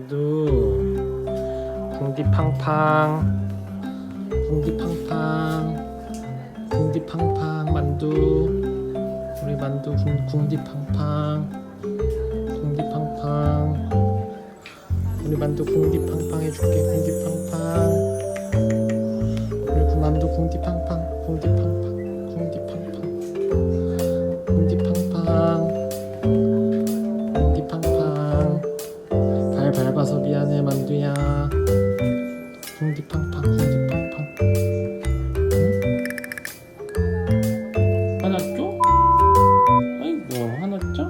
만두 궁디팡팡 궁디팡팡 궁디팡팡 만두 우리 만두 궁, 궁디팡팡 궁디팡팡. 우리 만두 궁디팡팡 해줄게 궁디팡팡. 우리 그 만두 궁디팡팡 궁디팡팡 화났죠? 아이고 화났죠?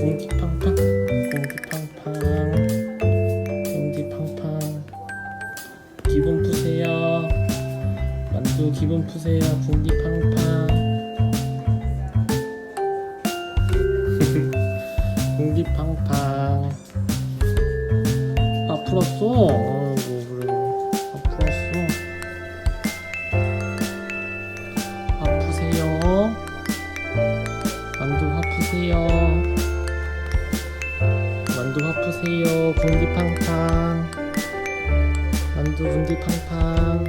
궁디팡팡 궁디팡팡. 궁디팡팡. 기분 푸세요. 궁디팡팡. 궁디팡팡. 아 풀었어? 아이고 그래. 아 풀었어. 아프세요? 만두 아프세요? 만두 아프세요? 궁디팡팡. 만두 궁디팡팡.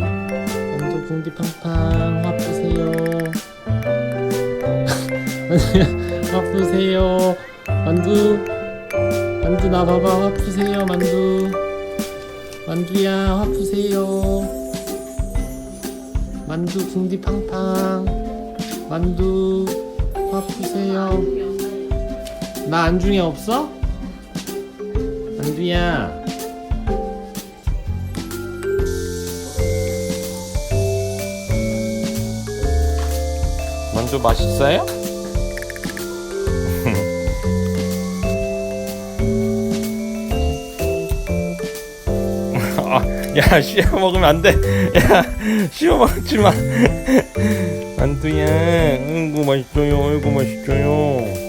만두 궁디팡팡. 아프세요? 아프세요? 만두 만두 나 봐봐. 아프세요 만두. 만두야 아프세요. 만두 궁디 팡팡. 만두 아프세요. 나 안중에 없어? 만두야. 만두 맛있어요? 야, 씌워 먹으면 안 돼. 야, 씌워 먹지 마. 만두야, 아이고 맛있어요. 아이고 맛있어요.